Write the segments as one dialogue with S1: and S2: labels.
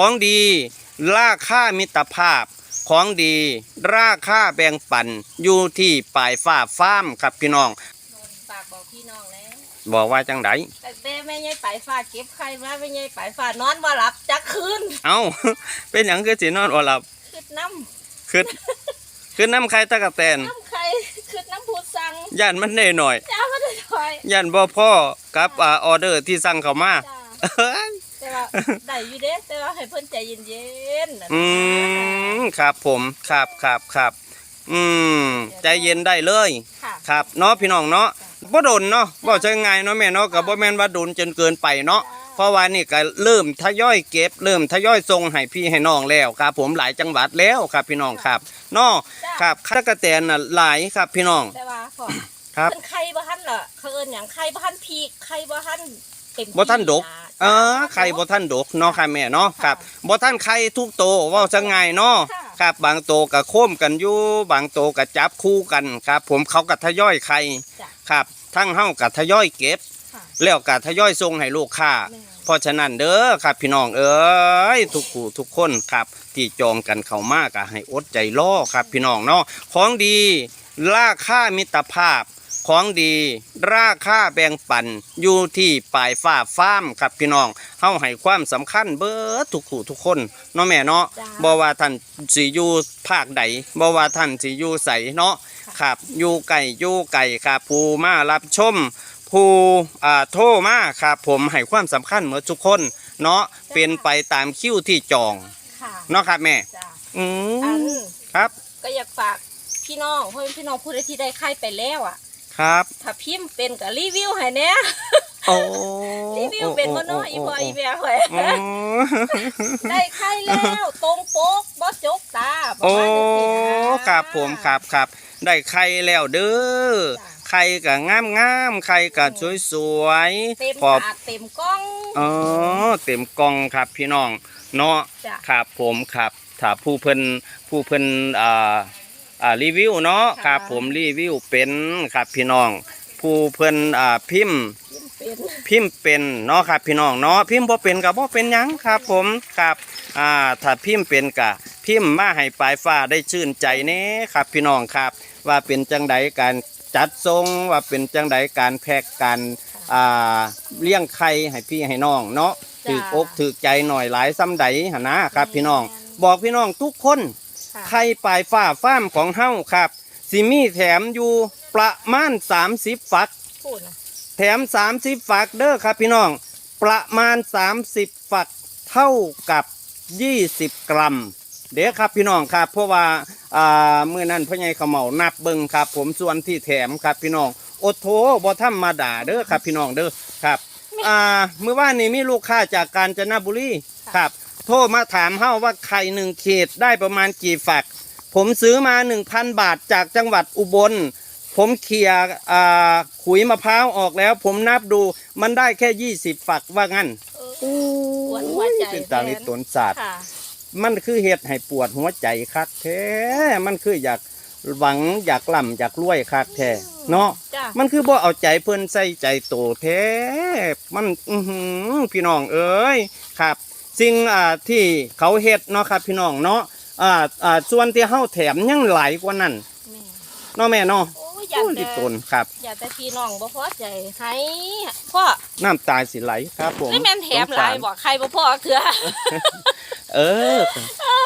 S1: ของดีราคามิตรภาพ ของดีราคาแบ่งปันอยู่ที่ปลายฟ้าฟ้ามครับพี่น้อง
S2: ฝากบอกพี่น้องแล้ว
S1: บอกว่าจังได
S2: แต่แต่แม่ยายไปฝากเก็บไข่มาแม่ยายไปฝากนอนบ่หลับจักคืน
S1: เอ้า เป็นหยังคือสินอนอหลับ
S2: คืดน้
S1: คือคือน้ำไข่ตะกะแตนำ
S2: น้ำไข่คืดน้ำพูดสั่ง
S1: ย่านมันได้หน่อย
S2: จ้ามาได้ถอย
S1: ย่านบ่พ่อกับอ่าออเดอร์ที่สั่งเข้ามา
S2: จ้า
S1: เอ้ย
S2: แต่ว่าได้อยู่เด้แต่ว่าให้เพิ่นใจเย็นๆนะ
S1: อืมครับผมครับครับครับอืมใจเย็นได้เลย
S2: ค่ะ
S1: ครับเนาะพี่น้องเนาะบ่โดนเนาะบ่ใช่ไงายเนาะแม่เนาะก็บ่แม่นว่าโดนจนเกินไปเนาะเพราะว่านี่ก็เริ่มทยอยเก็บ เริ่มทยอยส่งให้พี่ให้น้องแล้วครับ ผมหลายจังหวัดแล้วครับ พี่น้องครับเนาะครับตะกะแตนน่ะหลายครับพี่น้อง
S2: แต่ว่าพอ
S1: ครับ
S2: เพิ่นไข่บ่ทันล่ะเขาเอิ้นหยังไข่บ่ทันพีกไข่บ่ทันเต็มที่
S1: บ่ทันดก
S2: นะ
S1: เออไข่บ่ท่านดกเนาะค่ะแม่เนาะครับบ่ท่านไข่ทุกโตวเว้าจังไงเนาะ
S2: ค่ะ
S1: ครับบางโตวก็โค้มกันอยู่บางโตวก็จับคู่กันครับ ผมเขาก็ทยอยไข่
S2: จ้ะ
S1: ครับ ทั้งเฮาก็ทยอยเก็บ
S2: ค่ะ
S1: แล้วก็ทยอยส่งให้ลูกค้า
S2: แม่
S1: เพราะฉะนั้นเด้อครับพี่น้องเอ้ยทุกผู้ทุกคนครับ ที่จองกันเข้ามาก็ให้อดใจรอครับพี่น้องเนาะของดีราคามิตรภาพ ของดี ราคาแบ่งปันอยู่ที่ปลายฟ้าฟ้ามครับพี่น้องเฮาให้ความสำคัญเบิดทุกผู้ทุกคนเนาะแม่เนาะ
S2: จ้า
S1: บ่ว่าท่านสิอยู่ภาคใดบ่ว่าท่านสิอยู่ไสเนาะครับอยู่ไก่อยู่ไก่ครับผู้มารับชมผู้อ่าโทรมาครับผมให้ความสำคัญเหมือนทุกคน เนาะเป็นไปตามคิวที่จอง
S2: ค่ะ
S1: เนาะครับแม่
S2: จ้า
S1: อื
S2: อัน
S1: มครับ
S2: ก็อยากฝากพี่น้องเพื่อนพี่น้องผู้ใดที่ได้ไข่ไปแล้วอะ
S1: ครับ
S2: ถ้าพิมพ์เป็นก็รีวิวให้แหน่
S1: โอ้
S2: รีวิวเป็นบ่เนาะอีพ่ออีแม่ข่อย
S1: โอ้
S2: ได้ไข่แล้วตรงโป๊กบ่จกตาประ
S1: โอ้
S2: มาณนี้สินะครับ
S1: ผมครับครับได้ไข่แล้วเด้อ
S2: จ้ะ
S1: ไข่ก็งามงามๆไข่ก็สวยสวย
S2: เต็ม
S1: ขอบ
S2: ถาดเต็มกล้อง
S1: อ๋อเต็มกล่องครับพี่น้องเนาะ
S2: จ้ะ
S1: ครับผมครับถ้าผู้เพิ่นผู้เพิ่นอ่า อ่ารีวิวเนาะครับผมรีวิวเป็นครับพี่น้อง ผู้เพิ่นอ่าพิมพ์
S2: พิมพ์เป็น
S1: พิมพ์เป็นเนาะครับพี่น้องเนาะพิมพ์บ่เป็นก็บ่เป็นหยังครับ ผมครับอ่าถ้าพิมพ์เป็นก็พิมพ์มาให้ปลายฟ้าได้ชื่นใจแน่ครับพี่น้องครับ ว่าเป็นจังใดการจัดทรงว่าเป็นจังใดการแพ็กการอ่าเลี้ยงไข่ให้พี่ให้น้องเนาะถือกอกถือใจหน่อยหลายซ้ำใดหนนะครับพี่น้อง บอกพี่น้องทุกคน
S2: ค่ะ
S1: ไข่ปลายฟ้าฟ้ามของเฮาครับสิมีแถมอยู่ประมาณ30ฝัก
S2: พูดนะ
S1: แถม 30 ฝักเด้อครับพี่น้อง ประมาณ 30 ฝักเท่ากับ 20 กรัม เด้อครับพี่น้องครับ เพราะว่าอ่าเมื่อนั้นพ่อใหญ่เขาเหมานับเบิ่งครับ ผมส่วนที่แถมครับพี่น้องโอดโถบ่ธรรมดาเด้อครับพี่น้องเด้อครับอ่าเมื่อว่านนี้มีลูกค้าจากกาญจนบุรีครับ โทรมาถามเฮาว่าไข่หนึ่งขีดได้ประมาณกี่ฝัก ผมซื้อมา 1,000 บาทจากจังหวัดอุบล ผมเขี่ยอ่าขุยมะพร้าวออกแล้ว ผมนับดูมันได้แค่ 20 ฝักว่างั้น
S2: เออปวดหัวใจ
S1: เป็นตาลิตนศาสตร์
S2: ค่ะ
S1: มันคือเหตุให้ปวดหัวใจคักแท้มันคืออยากหวังอยากล่ำอยากรวยคักแท้เนาะ
S2: จ้ะ
S1: มันคือบ่เอาใจเพิ่นใส่ใจโตแท้มันอือหือพี่น้องเอ้ยครับ สิ่งอ่าที่เขาเฮ็ดเนาะครับพี่น้องเนาะอ่าอ่าส่วนที่เฮาแถมยังหลายกว่านั้น
S2: แม่
S1: เนาะแม่เนาะ
S2: โอ้ยอยาก
S1: โอ้
S2: แต่
S1: ลิตนครับ
S2: อยากแต่พี่น้องบ่พอใจให้พ่อ
S1: น้ำตาสิไหลครับผม
S2: นี่แม่นแถมหลายบอกใครบ่พอเถื่อ
S1: เออ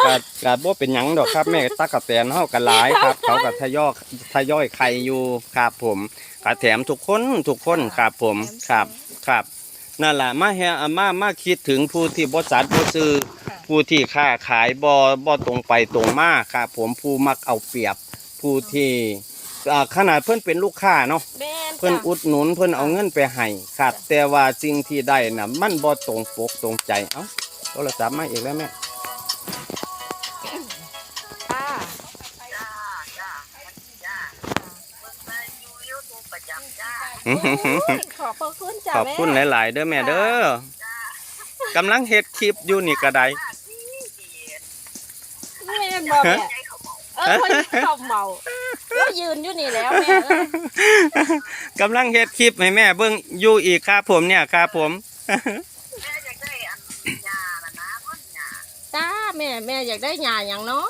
S1: กะกะบ่เป็นหยังดอกครับ แม่ตักกะแตนเฮากันหลายครับ เขาก็ทยอยทยอยไข่อยู่ครับผมกะแถมทุกคนทุกคนครับผมครับครับ นั่นล่ะมาแฮะมามาคิดถึงผู้ที่บ่สัตว์บ่ซื้อผู้ที่ค้าขายบ่บ่ตรงไปตรงมาครับผมผู้มักเอาเปรียบผู้ที่อ่าขนาดเพิ่นเป็นลูกค้าเนาะ
S2: แม่น
S1: เพิ่น
S2: จ้ะ
S1: อุดหนุนเพิ่นเอาเงินไปให้ครับ แต่ว่าสิ่งที่ได้น่ะ มันบ่ตรงปกตรงใจเอ้าโทรศัพท์มาอีกแล้วแม่
S2: ขอบพระคุณจ้ะ
S1: ขอบคุณห
S2: แม่
S1: ลาย ๆ เด้อแม่เด้อกำลังเฮ็ดคลิปอยู่นี่ก็ได้
S2: แม่นบอกแม่
S3: ใจเขาบอก
S2: เออคนเขาเมาก็ยืนอยู่นี่แล้วแม่เอ้ย
S1: กำลังเฮ็ดคลิปให้แม่เบิ่งอยู่อีกครับผมเนี่ยครับผม
S3: แม่อยากได้อันยาละนะพ่นยา
S2: แม่แม่อยากได้หญ้าหยังเนาะ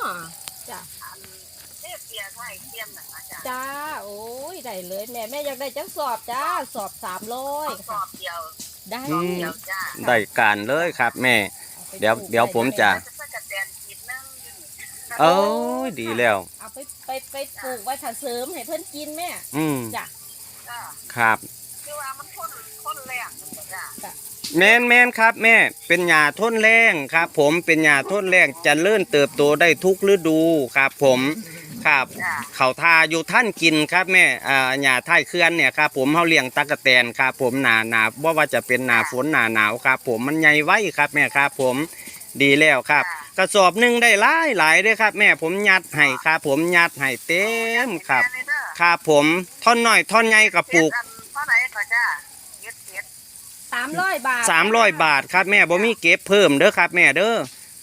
S2: จ้า
S3: อันเทพเปียไทยเทียมน่ะนะ จ้ะ
S2: จ้า โอ้ยได้เลยแม่แม่อยากได้จังสอบจ้า สอบสามร้อย
S3: เอาสอบเดียว
S2: ได้
S1: อืม
S3: เดียวจ้า
S1: ได้การเลยครับแม่เดี๋ยวเดี๋ยวผมจะ
S3: จะสักกะแตนขีดนึงอยู่นี่
S1: โอ้ยดีแล้ว
S2: เอาไปไปไปปลูกไว้ถ้าเสริมให้เพื่อนกินแม่
S1: อืม
S2: จ้ะ
S3: จ้า
S1: ครับ
S3: คือว่ามันคนคนแรงมันก็จ้า
S1: แมนแมนครับแม่เป็นหญ้าทนแรงครับ ผมเป็นหญ้าทนแรงจะเลื่อนเติบโตได้ทุกฤดูครับ ผม ครับ
S3: จ้า
S1: เขาทาอยู่ท่านกินครับแม่อ่าหญ้าท้ายเขื่อนเนี่ยครับผมเฮาเลี้ยงตั๊กแตนครับผมหนาหนาว่าว่าจะเป็นหนาฝนหนาหนาวครับ ผมมันใหญ่ไว้ครับแม่ครับ ผมดีแล้วครับ กระสอบหนึ่งได้หลายหลายเด้วยครับ แม่ผมยัดให้ครับ ผมยัดให้เต็มครับ ครับผมท่อนน้อยท่อนใหญ่กับปลูก
S3: เท่าไหร่ก็จ้าเจ็ดเจ็ด
S2: สามร้อยบาท
S1: สามร้อยบาทครับแม่บ่มีเก็บเพิ่มเด้อครับแม่เด้อ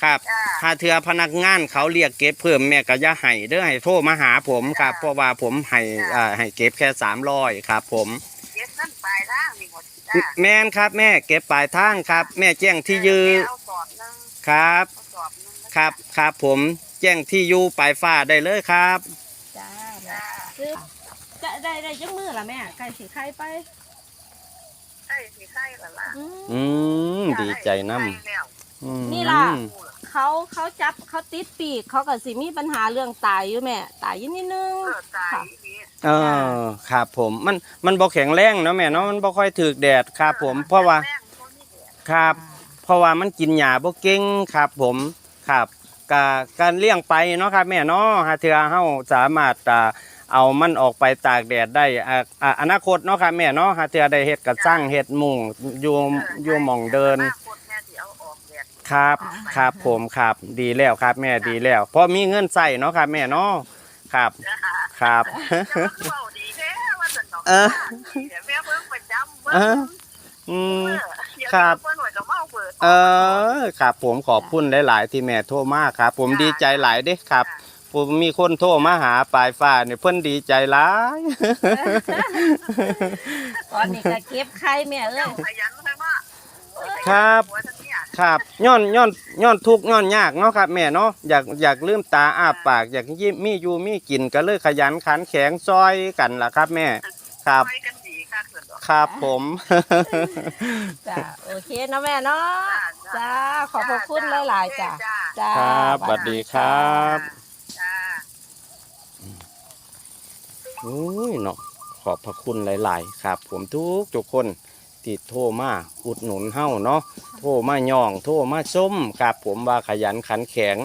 S1: ครับ
S3: จ้า
S1: ถ้าเทือพนักงานเขาเรียกเก็บเพิ่มแม่ก็อย่าให้เด้อให้โทรมาหาผมครับเพราะว่าผมให้อ่าให้เก็บแค่สามร้อยครับ ผม
S3: เจ็ดนั่นปลายทางนี่หมดจ้า
S1: แม่นครับแม่เก็บปลายทางครับ แม่แจ้งที่ยือ
S3: เอาสอบนึง
S1: ครับ
S3: เอาสอบนึงนะ
S1: ครับครับผมแจ้งที่อยู่ปลายฟ้าได้เลยครับ
S2: จ้าแม่
S3: จ้า
S2: ซื้อจะได้ได้จังมือละแม่ไก่สีไข่ไป
S3: ใช่สิใช่ละล่ะ
S2: อืม
S1: อืมดีใจน้
S3: ใช่แล้วำ
S1: อืม
S2: นี่ล่ะ เขาเขาจับเขาติดปีกเขาก็สิมีปัญหาเรื่องตายอยู่แม่ตายอยู่นิดนึง
S3: เออตายนี่
S1: เออครับผมมันมันบ่แข็งแรงเนาะแม่เนาะมันบ่ค่อยถึกแดดครับผมเพราะว่า
S3: แม่งบ่มีแดด
S1: ครับ เพราะว่ามันกินหญ้าบ่เก่งครับผมครับกาการเลี้ยงไปเนาะครับแม่เนาะหาเทื่อเฮาสามารถอ่าเอามันออกไปตากแดดได้อ่าอ่าอนาคตเนาะครับแม่เนาะหาเทื่อได้เฮ็ดกระสร้างเฮ็ดมุงอยู่อยู่หม่องเดิน
S3: อนาคต
S1: ครับ ครับผมครับ ดีแล้วครับ แม่ดีแล้วเพราะมีเงินใส่เนาะครับ แม่เนาะครับ
S3: จ้า
S1: ครับ
S3: จะมาเข้าดีแท้ว่าสนอก
S1: เออ
S3: เดี๋ยวแม่เบิ่งประจำเบิ่
S1: เอองอืม
S3: เออเดี๋ยว
S1: ครับ
S3: เบิ่งหน่อยก็เมาเบิด
S1: เออครับผมขอบคุณหลาย ๆ ที่แม่โทรมาครับ ผมดีใจหลายเด้ครับผมมีคนโทรมาหาปลายฟ้าเนี่ยเพิ่นดีใจหลาย
S2: ตอนนี้ก็เก็บไข่แม่เอ้
S3: เจ้ายขยันมากมาก
S1: ครับ
S3: หัวทั้งเนี่ย
S1: ครับย้อนย้อนย้อนทุกข์ย้อนยากเนาะครับ แม่เนาะอยากอยากลืมตาอ้าปาก อยากยิ้มมีอยู่มีกินก็เลยขยันขันแข็งซอยกันล่ะครับ แม่ครับ
S3: ไปกันดีค่ะเกิดดอก
S1: ครับผม
S2: จ้าโอเคเนาะแม่เนาะจ้าขอบพระคุณหลายๆจ้าจ้า
S1: ครับสวัสดีครับ
S3: จ้า
S1: โอ้ยเนาะขอบพระคุณหลาย ๆ ครับ ผมทุกทุกคน ที่โทรมาอุดหนุนเฮาเนาะโทรมาย่องโทรมาส้มครับผมว่าขยันขันแข็ง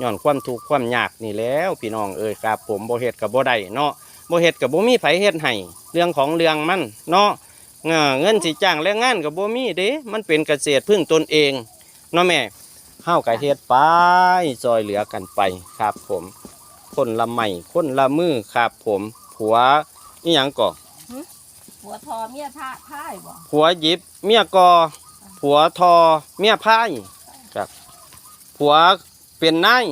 S1: ย้อนความทุกข์ความยากนี่แล้วพี่น้องเอ้ยครับผมบ่เฮ็ดกับบ่ได้เนาะบ่เฮ็ดกับบ่มีไผเฮ็ดให้เรื่องของเรื่องมันเนาะเงอเงินสิจ้างแรงงานกับบ่มีเด้ มันเป็นเกษตรพึ่งตนเองเนาะแม่เฮาก็เฮ็ดไปซอยเหลือกันไปครับผม คนละไม้คนละมือครับผมผัวนี่หยังก่อ
S2: หัวทอเมียท่าท่ายบ่
S1: ผัวหยิบ เมียกอ ผัวทอ เมียพายครับ ผัวเป็นนาย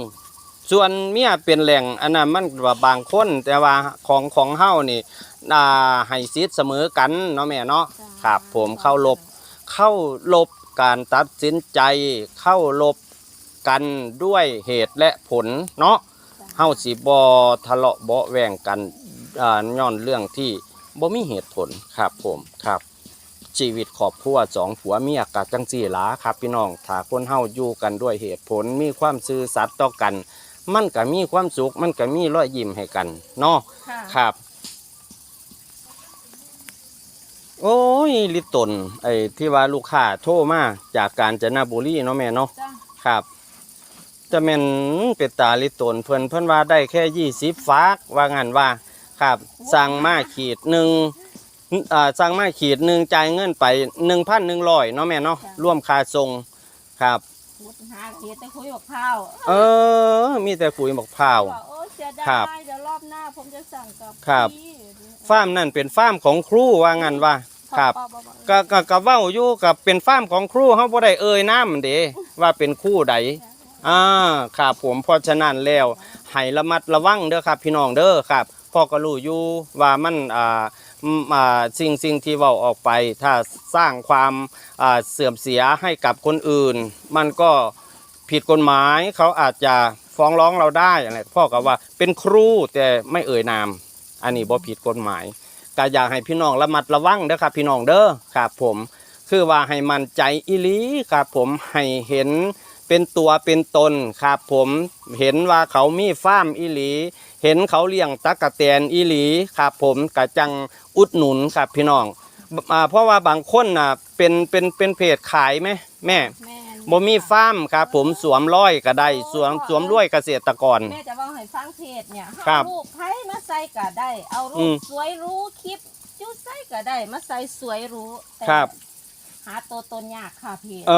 S1: ส่วนเมียเป็นแหล่งอันนั้นมันว่าบางคนแต่ว่าของของเฮานี่อ่าให้สิทธิ์เสมอกันเนาะแม่เนาะครับ ผมเข้าลบ เข้าลบการตัดสินใจ เข้าลบกันด้วยเหตุและผลเนาะเฮาสิบ่ทะเลาะเบาะแวงกันอ่าย้อนเรื่องที่ บ่มีเหตุผลครับผมครับ ชีวิตครอบครัวสองผัวเมียกัจังสี่หลาครับ พี่น้องถ้าคนเฮาอยู่กันด้วยเหตุผลมีความซื่อสัตย์ต่อกัน มันก็มีความสุขมันก็มีรอยยิ้มให้กันเนาะ
S2: ค่ะ
S1: ครับ โอ้ยลิตตนไอ้ที่ว่าลูกค้าโทรมาจากกาญจนบุรีเนาะแม่เนาะ
S2: จ้า
S1: ครับ จะแม่นเป็นตาลิตนเพิ่นเพิ่นว่าได้แค่ยี่สิบฟากว่างั้นว่า ครับ สั่งมาขีดหนึ่งอ่าสั่งมาขีดหนึ่งจ่ายเงินไปหนึ่งพันหนึ่งร้อยเนาะแม่เนาะร่วมค่าส่งครับ
S2: พูดหาเฮ็ดแต่คุยกับข้าว
S1: เออ มีแต่ปุ๋ยบอกพร้าว
S2: ว่าโอ้เสียดา
S1: ครับ
S2: ยเดี๋ยวรอบหน้าผมจะสั่งกับ
S1: ครับ
S2: พี่
S1: ฟาร์มนั่นเป็นฟาร์มของครูว่างั้นว่าครับ
S2: บ่บ่บ่
S1: ก็ก็ก็เว้าอยู่กับเป็นฟาร์มของครูเฮาบ่ได้เอ่ยนามเด้ว่าเป็นครูใด อ่าครับผมเพราะฉะนั้นแล้วให้ระมัดระวังเด้อครับพี่น้องเด้อครับ พ่อก็รู้อยู่ว่ามันอ่าอ่าสิ่งสิ่งที่เว้าออกไป ถ้าสร้างความอ่าเสื่อมเสียให้กับคนอื่น มันก็ผิดกฎหมายเขาอาจจะฟ้องร้องเราได้อะไรพ่อก็ว่าเป็นครูแต่ไม่เอ่ยนาม อันนี้บ่ผิดกฎหมายก็อยากให้พี่น้องระมัดระวังเด้อครับพี่น้องเด้อครับผม คือว่าให้มันใจอีหลีครับผมให้เห็นเป็นตัวเป็นตนครับผมเห็นว่าเขามีฟ้ามอีหลี เห็นเขาเลี้ยงตักกะแตนอีหลีครับผมกะจังอุดหนุนครับพี่น้องอ่าเพราะว่าบางคนน่ะเป็นเป็นเป็นเพจขายไหมแม่
S2: แม่น
S1: บ่มีฟาร์มครับผมสวมร้อยก็ได้สวมสวมร้อยเกษตรกร
S2: แม่จะว่าให้ฟังเพจเนี่ย
S1: ครั
S2: เอา
S1: บ
S2: รูปไทยมาใส่ก็ได้เอารู
S1: อื
S2: ป
S1: ม
S2: สวยหรู้คลิปจุดใส่ก็ได้มาใส่สวยหรู้แต่
S1: ครับ
S2: หาตัวตนยากค่ะเพจ
S1: เอ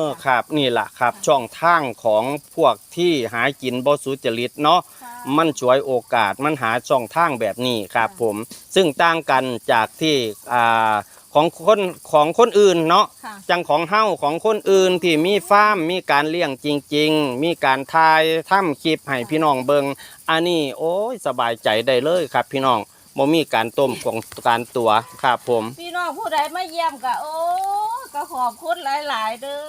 S1: อครับนี่แหละครับ ช่องทางของพวกที่หากินบ่สุจริตเนาะ
S2: ค่ะ
S1: มันช่วยโอกาสมันหาช่องทางแบบนี้ครับผมซึ่งต่างกันจากที่อ่าของคนของคนอื่นเนาะ
S2: ค่ะ
S1: จังของเฮ้าของคนอื่นที่มีฟาร์มมีการเลี้ยงจริง ๆ มีการทายทำคลิปให้พี่น้องเบิงอันนี้โอ้ยสบายใจได้เลยครับพี่น้อง บ่มีการต้มของการตัวครับผม
S2: พี่น้องผู้ใดมาเยี่ยมก็โอ้ก็ขอบคุณหลาย ๆ เด้อ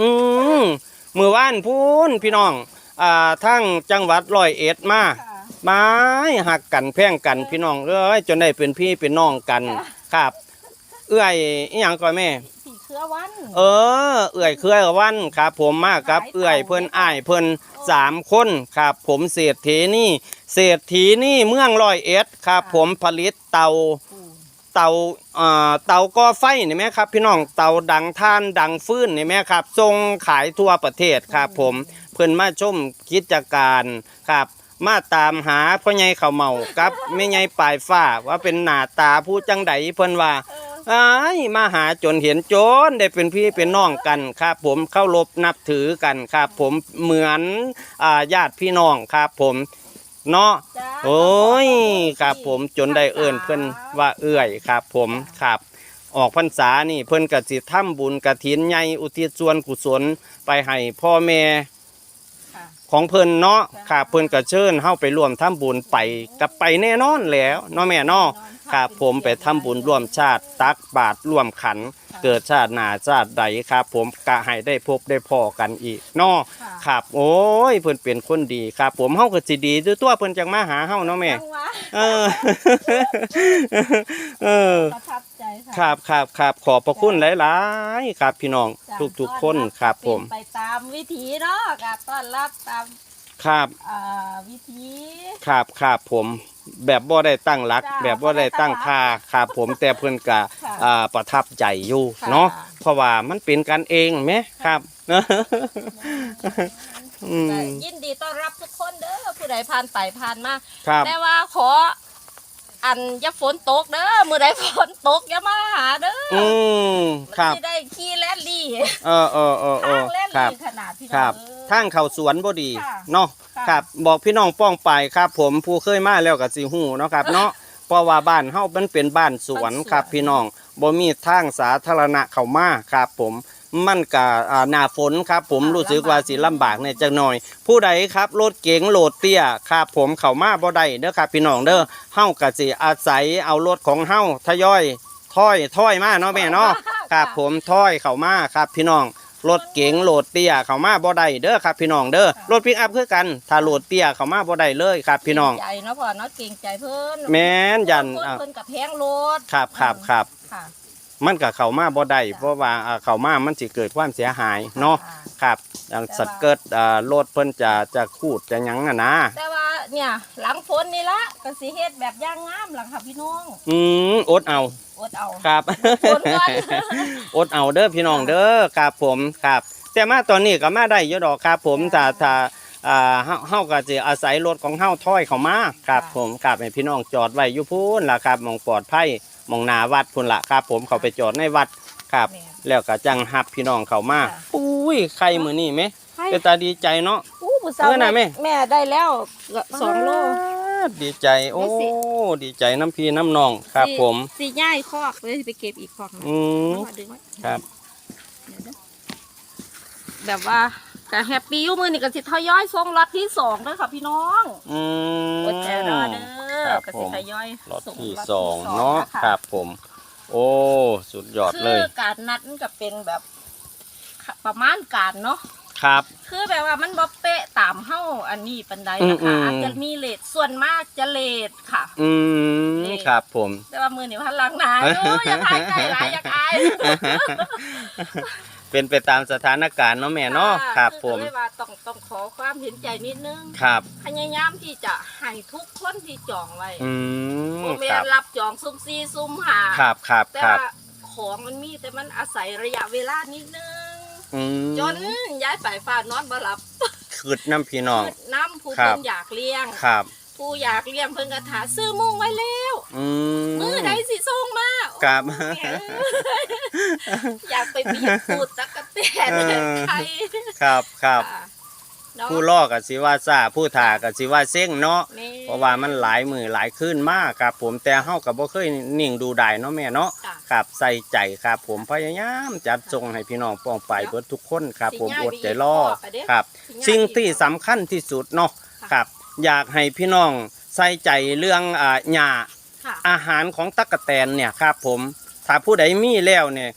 S1: อืมมือว่านพูนพี่น้อง อ่าทั้งจังหวัดร้อยเอ็ดมา
S2: ค่ะ
S1: ไม้หักกันแพ่งกันพี่น้องเอ้ยจนได้เป็นพี่เป็นน้องกัน
S2: ค่ะ
S1: ครับ เอื้อยอีหยังก่อนแม่
S2: สี เครือวัน
S1: เออ เอื้อยเคยวันครับ ผมมากครับ เอื้อยเพิ่นอ้ายเพิ่นสามคนครับ ผมเศรษฐีนี่เศรษฐีนี่เมืองร้อยเอ็ดครับ ผมผลิตเตา
S2: อืม
S1: เตาเอ่อเตาก่อไฟนี่ไหมครับ พี่น้องเตาดังท่านดังฟื้นนี่ไหมครับทรงขายทั่วประเทศครับ ผมเพิ่นมาชมกิจการครับมาตามหาพ่อใหญ่เขาวเมากับแม่ใหญ่ปลายฟ้าว่าเป็นหน้าตาผู้จังใดเพิ่นว่า
S2: เออ
S1: อ้ายมาหาจนเห็นโจนได้เป็นพี่เป็นน้องกันครับ ผมเข้ารบนับถือกันครับ ผมเหมือนอ่าญาติพี่น้องครับ ผมเนาะ
S2: จ้า
S1: โอ้ย
S2: ขอบคุณ
S1: ครับผมจนได้เอิ่นเพิ่นว่าเอื้อยครับ ผมครับ ออกพรรษานี่เพิ่นก็สิทำบุญกฐินใหญ่อุทิศส่วนกุศลไปให้พ่อแม่
S2: ค่ะ
S1: ของเพิ่นเนาะ
S2: จ้ะ
S1: ครับเพิ่นก็เชิญเฮาไปร่วมทำบุญไปกับไปแน่นอนแหล้วเนาะแม่เนาะ ครับผมไปทำบุญร่วมชาติ ตักบาตรร่วมขัน เกิดชาติหน้าชาติใดครับ ผมกะให้ได้พบได้พอกันอีกเนาะ
S2: ค่ะ
S1: ครับ โอ้ยเพิ่นเป็นคนดีครับ ผมเฮาก็สิดีด้วยตัวเพิ่นจังมาหาเฮาเนาะแม่
S2: จังหวะ
S1: เออเออ
S2: ประทับใจค่ะ
S1: ครับครับครับขอบพระคุณหลายๆ ครับพี่น้อง
S2: จ้ะ
S1: ทุกทุกๆคนครับ ผม
S2: เป็นไปตามวิถีเนาะกับต้อนรับตาม
S1: ครับ
S2: อ่าวิถี
S1: ครับครับผม แบบบ่ได้ตั้งหลัก
S2: จ้ะ
S1: แบบบ่ได้ตั้งค่าครับผมแต่เพิ่นกะ
S2: ค่ะ
S1: อ่าประทับใจอยู่
S2: ค่ะ
S1: เนาะเพราะว่ามันเป็นกันเองไหมครับอืม
S2: แต่ยินดีต้อนรับทุกคนเด้อผู้ใดผ่านไปผ่านมา
S1: ครับ
S2: แต่ว่าขอ อันอย่าฝนตกเด้อมือใดฝนตกอย่ามาหาเด้ออ
S1: อืมครับ
S2: มันสิได้ขี่แลนลี่
S1: เออเออเออเอ
S2: ทาง
S1: อ
S2: แลน
S1: ครับ
S2: ลี่ขนาดพี่
S1: ค
S2: น้
S1: รั
S2: อบ งเอ้ย
S1: ทางเข้าสวนบ่ดี
S2: ค่ะ
S1: เนาะ
S2: ค่ะ
S1: ครับบอกพี่น้องป้องไปครับ ผมผู้เคยมาแล้วก็สิฮู้เนาะครับ เนาะเพราะว่าบ้านเฮามันเป็นบ้านสวน
S2: บ้านสวน
S1: ครับ พี่น้องบ่มีทางสาธารณะเข้ามาครับ ผมมันก็อ่าหน้าฝนครับ ผมรู้สึกว่าสิลำบากในจักหน่อย ผู้ใดครับรถเก๋งโหลดเตี้ยครับ ผมเข้ามาบ่ได้เด้อครับ พี่น้องเด้อเฮาก็สิอาศัยเอารถของเฮาทยอยถ้อยถ้อยมาเนาะแม่เนาะ ครับผมถ้อยเข้ามาครับพี่น้อง รถเก๋งโหลดเตี้ยเข้ามาบ่ได้เด้อครับ พี่น้องเด้อรถปิกอัพคือกันถ้าโหลดเตี้ยเข้ามาบ่ได้เลยครับพี่น้อง
S2: เกรงใจเนาะพ่อเนาะเก่งใจเพิ่น
S1: แม่นยัน
S2: เพิ่
S1: อะ
S2: เพิ่นกับแพงรถ
S1: ครับครับครับ
S2: ค่ะ
S1: มันก็เข้ามาบ่ได้เพราะว่าอ่าเข้ามามันสิเกิดความเสียหายเนาะ
S2: ค่
S1: ครับอย่างสเกิร์ตอ่ารถเพิ่นจะจะคูดจะหยังน่ะนะ
S2: แต่ว่าเนี่ยหลังฝนนี่ละก็สิเฮ็ดแบบย่างงามหลังค่ะพี่น้อง
S1: อืมอดเอา
S2: อดเอา
S1: ครับ
S2: ฝนก่อน
S1: อดเอาเด้อพี่น้องเด้อครับผมครับ แต่มาตอนนี้ก็มาได้อยู่ดอกครับผมถ้าถ้าอ่าเฮาเฮาก็จะอาศัยรถของเฮาถ้อยเข้ามาครับผมครับให้พี่น้องจอดไว้อยู่พูนล่ะครับหมองปลอดภัยหมองหนาวัดพุ่นละครับ ผมเขาไปจอดในวัดครับ
S2: แม่น
S1: แล้วก็จังหับพี่น้องเข้ามา
S2: ค่ะ
S1: อุ้ยใครมือนี่ไหม
S2: ให้
S1: เป็นตาดีใจเนาะ
S2: อู้ผู้สาว
S1: เออน่ะแม่
S2: แม่ได้แล้วสองโล
S1: ดีใจ โอ้
S2: ไม่สิ
S1: ดีใจน้ำพี่น้ำน้องครับ
S2: สิ
S1: ผม
S2: สิย่ายคอกเลยสิไปเก็บอีกคอกหนึ่ง
S1: อืม
S2: เอามาดึงไว้
S1: ครับ
S2: เดี๋ยวนะแบบว่าก็แฮปปี้อยู่มือนี่ก็สิทยอยส่งล็อตที่สองเด้อค่ะพี่น้อง
S1: อืม
S2: อดใจรอเด้อ
S1: ครับ
S2: ก็
S1: ผ
S2: สิ
S1: ม
S2: ทยอย
S1: รถ
S2: ส่ง
S1: ที่
S2: ล็อต
S1: สองเนาะ
S2: ค
S1: ครับผม โอ้ สุดยอด
S2: คื
S1: เลย
S2: อการนัดมันก็เป็นแบบประมาณการเนาะ
S1: ครับ
S2: คือแบบว่ามันบ่เป๊ะตามเฮาอันนี้ปานใด
S1: อืม
S2: นะคะ
S1: อืม
S2: อาจจะมีเลทส่วนมากจะเลทค่ะ
S1: อืมครับผม
S2: แต่ว่ามือนี่พันหลังหนาอยู่ อย่าทายใกล้หลายอย่าอาย
S1: เป็นไปตามสถานการณ์เนาะแม่เนาะครับผม
S2: อก็เลยว่าต้องต้องขอความเห็นใจนิดนึง
S1: ครับ
S2: พยายามที่จะให้ทุกคนที่จองไว้
S1: อืม
S2: บ่แม่
S1: ครับ
S2: นรับจองซุ่มซี่ซุ่มหา
S1: ครับครับ
S2: แต่
S1: ครับ
S2: ว่าของมันมีแต่มันอาศัยระยะเวลานิดนึง
S1: อืม
S2: จนย้ายไปฟ้านอนบ่หลับ
S1: คืดน้ำพี่น้อง
S2: น้ำผู้
S1: ครั
S2: เพิ่
S1: บ
S2: นอยากเลี้ยง
S1: ครับ
S2: ผู้อยากเลี้ยงเพิ่นก็ถาซื้อมุ้งไว้แล้ว
S1: อืม
S2: มือใดสิส่งมา
S1: ครับ
S2: โอ้แม่อยากไปบีบปูดตะกะแตน
S1: เออ
S2: ใคร
S1: ครับครับ
S2: ค่ะเนาะ
S1: ผู้ลอกกับสิว่าซาผู้ถ่ากับสิว่าเซ้งเนาะ
S2: แม่
S1: เพราะว่ามันหลายมือหลายขึ้นมากครับ ผมแต่เฮากับบ่เคยนิ่งดูได้เนาะแม่เนาะ
S2: จ้ะ
S1: ครับใส่ใจครับ ผมพยายามจัดส่งให้พี่น้องป้องไปเบิดทุกคนครับ ผม
S2: สิ
S1: อ
S2: ง่าย
S1: ด
S2: ไป
S1: ใจ
S2: อีก
S1: รอ
S2: ข้อไปเด้อ
S1: ครับ
S2: สิง่าย
S1: สิ่ง
S2: ไปอีก
S1: ที่
S2: ข้อ
S1: สำคัญที่สุดเนาะ
S2: ค่ะ
S1: ครับ อยากให้พี่น้องใส่ใจเรื่องอ่าหญ้า
S2: ค่ะ
S1: อาหารของตั๊กแตนเนี่ยครับผมถ้าผู้ใดมีแล้วเนี่ย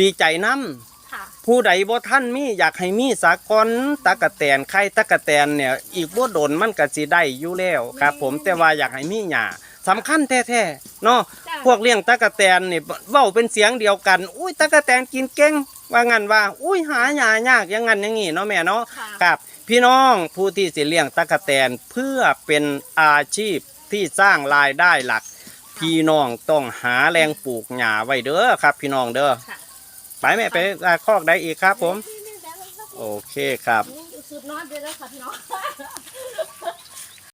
S1: ดีใจน้ำ
S2: ค่ะ
S1: ผู้ใดบ่ท่านมีอยากให้มีสากลตะกะแตนไข่ตะกะแตนเนี่ยอีกบ่โดนมันก็สิได้อยู่แล้วครับ ผมแต่ว่าอยากให้มีหญ้าสำคัญแท้ๆเนาะ
S2: จ้ะ
S1: พวกเลี้ยงตะกะแตนนี่เว้าเป็นเสียงเดียวกัน อุ้ยตะกะแตนกินเก่งว่างั้นว่า อุ้ยหาหญ้ายากอย่างงั้นอย่างงี้เนาะแม่เนาะ
S2: ค่ะ
S1: ครับ พี่น้องผู้ที่สิเลี้ยงตะกะแตนเพื่อเป็นอาชีพที่สร้างรายได้หลัก พี่น้องต้องหาแรงปลูกหญ้าไว้เด้อครับ พี่น้องเด้อ
S2: ค่ะ
S1: ไปแม่ไปอ่าคอกใดอีกครับผม
S2: นี่ๆๆๆ
S1: โอเคครับ
S2: นี่อยู่สุดนอนเด้อค่ะพี่น้อง